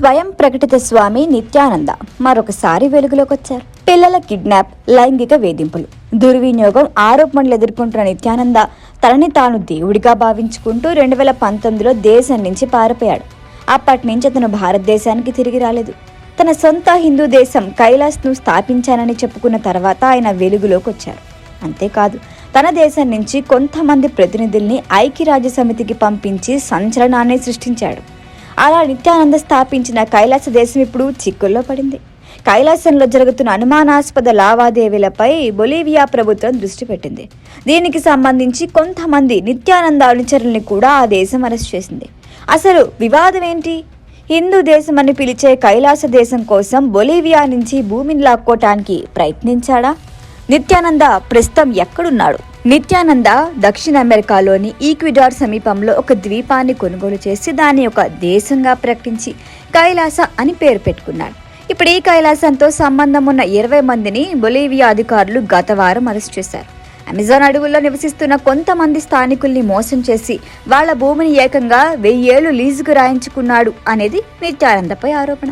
స్వయం ప్రకటిత స్వామి నిత్యానంద. మరొకసారి వెలుగులోకి వచ్చారు పిల్లల కిడ్నాప్ లైంగిక వేధింపులు. దుర్వినియోగం ఆరోపణలు ఎదుర్కొంటున్న నిత్యానంద తనని తాను దేవుడిగా భావించుకుంటూ రెండు వేల పంతొమ్మిదిలో దేశం నుంచి పారిపోయాడు. అప్పటి నుంచి అతను భారతదేశానికి తిరిగి రాలేదు. తన సొంత హిందూ దేశం కైలాస్ను స్థాపించానని చెప్పుకున్న తర్వాత ఆయన వెలుగులోకి వచ్చారు అంతేకాదు తన దేశం నుంచి కొంతమంది ప్రతినిధుల్ని ఐక్యరాజ్య సమితికి పంపించి సంచలనాన్ని సృష్టించాడు. అలా నిత్యానంద స్థాపించిన కైలాస దేశం ఇప్పుడు చిక్కుల్లో పడింది. కైలాసంలో జరుగుతున్న అనుమానాస్పద లావాదేవీలపై బొలీవియా ప్రభుత్వం దృష్టి పెట్టింది. దీనికి సంబంధించి కొంతమంది నిత్యానంద అనుచరుల్ని కూడా ఆ దేశం అరెస్ట్ చేసింది. అసలు వివాదం ఏంటి? హిందూ దేశం అని పిలిచే కైలాస దేశం కోసం బొలీవియా నుంచి భూమిని లాక్కోటానికి ప్రయత్నించాడా? నిత్యానంద ప్రస్తుతం ఎక్కడున్నాడు? నిత్యానంద దక్షిణ అమెరికాలోని ఈక్విడార్ సమీపంలో ఒక ద్వీపాన్ని కొనుగోలు చేసి దాన్ని ఒక దేశంగా ప్రకటించి కైలాస అని పేరు పెట్టుకున్నాడు. ఇప్పుడు ఈ కైలాసంతో సంబంధం ఉన్న ఇరవై మందిని బొలీవియా అధికారులు గత వారం అరెస్ట్ చేశారు. అమెజాన్ అడవుల్లో నివసిస్తున్న కొంతమంది స్థానికుల్ని మోసం చేసి వాళ్ళ భూమిని ఏకంగా వెయ్యేళ్ళు లీజుకు రాయించుకున్నాడు అనేది నిత్యానందపై ఆరోపణ.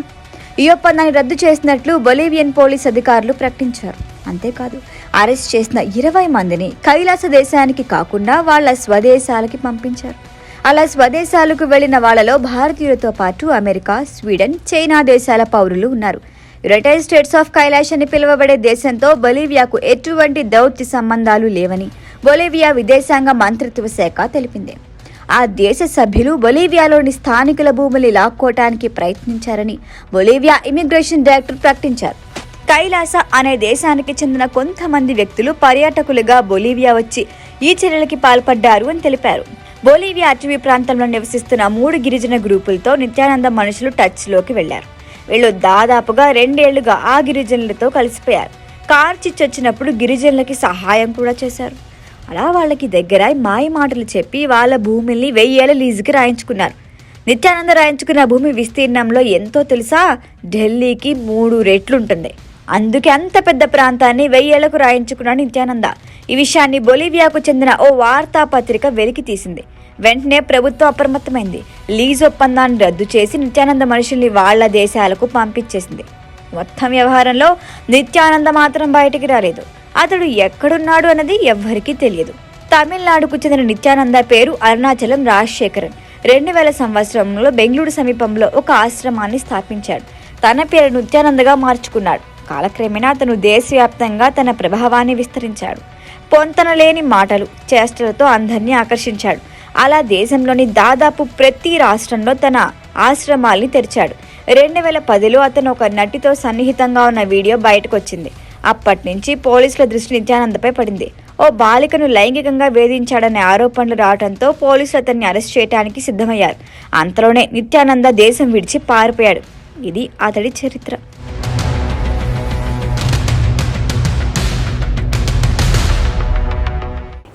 ఈ ఒప్పందాన్ని రద్దు చేసినట్లు బొలీవియన్ పోలీస్ అధికారులు ప్రకటించారు. అంతేకాదు అరెస్ట్ చేసిన ఇరవై మందిని కైలాస దేశానికి కాకుండా వాళ్ళ స్వదేశాలకి పంపించారు. అలా స్వదేశాలకు వెళ్ళిన వాళ్ళలో భారతీయులతో పాటు అమెరికా స్వీడన్ చైనా దేశాల పౌరులు ఉన్నారు. యునైటెడ్ స్టేట్స్ ఆఫ్ కైలాష్ అని పిలువబడే దేశంతో బొలీవియాకు ఎటువంటి దౌత్య సంబంధాలు లేవని బొలీవియా విదేశాంగ మంత్రిత్వ శాఖ తెలిపింది. ఆ దేశ సభ్యులు బొలీవియాలోని స్థానికుల భూములు లాక్కోవటానికి ప్రయత్నించారని బొలీవియా ఇమిగ్రేషన్ డైరెక్టర్ ప్రకటించారు. కైలాస అనే దేశానికి చెందిన కొంతమంది వ్యక్తులు పర్యాటకులుగా బొలీవియా వచ్చి ఈ చర్యలకి పాల్పడ్డారు అని తెలిపారు. బొలీవియా అటవీ ప్రాంతంలో నివసిస్తున్న మూడు గిరిజన గ్రూపులతో నిత్యానంద మనుషులు టచ్లోకి వెళ్ళారు వీళ్ళు దాదాపుగా రెండేళ్ళుగా ఆ గిరిజనులతో కలిసిపోయారు. కార్ చిచ్చొచ్చినప్పుడు గిరిజనులకి సహాయం కూడా చేశారు. అలా వాళ్ళకి దగ్గర మాయ మాటలు చెప్పి వాళ్ళ భూమిని వెయ్యేళ్ళ లీజుకి రాయించుకున్నారు. నిత్యానంద రాయించుకున్న భూమి విస్తీర్ణంలో ఎంతో తెలుసా? ఢిల్లీకి మూడు రెట్లుంటుంది. అందుకే అంత పెద్ద ప్రాంతాన్ని వెయ్యేళ్ళకు రాయించుకున్నాడు నిత్యానంద. ఈ విషయాన్ని బొలీవియాకు చెందిన ఓ వార్తాపత్రిక వెలికి తీసింది. వెంటనే ప్రభుత్వం అప్రమత్తమైంది. లీజ్ ఒప్పందాన్ని రద్దు చేసి నిత్యానంద మనుషుల్ని వాళ్ళ దేశాలకు పంపించేసింది. మొత్తం వ్యవహారంలో నిత్యానంద మాత్రం బయటికి రాలేదు. అతడు ఎక్కడున్నాడు అన్నది ఎవ్వరికీ తెలియదు. తమిళనాడుకు చెందిన నిత్యానంద పేరు అరుణాచలం రాజశేఖరన్. రెండు వేల సంవత్సరంలో బెంగళూరు సమీపంలో ఒక ఆశ్రమాన్ని స్థాపించాడు. తన పేరు నిత్యానందగా మార్చుకున్నాడు. కాలక్రమేణా అతను దేశవ్యాప్తంగా తన ప్రభావాన్ని విస్తరించాడు. పొంతనలేని మాటలు చేష్టలతో అందరినీ ఆకర్షించాడు. అలా దేశంలోని దాదాపు ప్రతి రాష్ట్రంలో తన ఆశ్రమాల్ని తెరిచాడు. రెండు వేల పదిలో అతను ఒక నటితో సన్నిహితంగా ఉన్న వీడియో బయటకు వచ్చింది అప్పటి నుంచి పోలీసుల దృష్టి నిత్యానందపై పడింది. ఓ బాలికను లైంగికంగా వేధించాడనే ఆరోపణలు రావడంతో పోలీసులు అతన్ని అరెస్ట్ చేయడానికి సిద్ధమయ్యారు. అంతలోనే నిత్యానంద దేశం విడిచి పారిపోయాడు. ఇది అతడి చరిత్ర.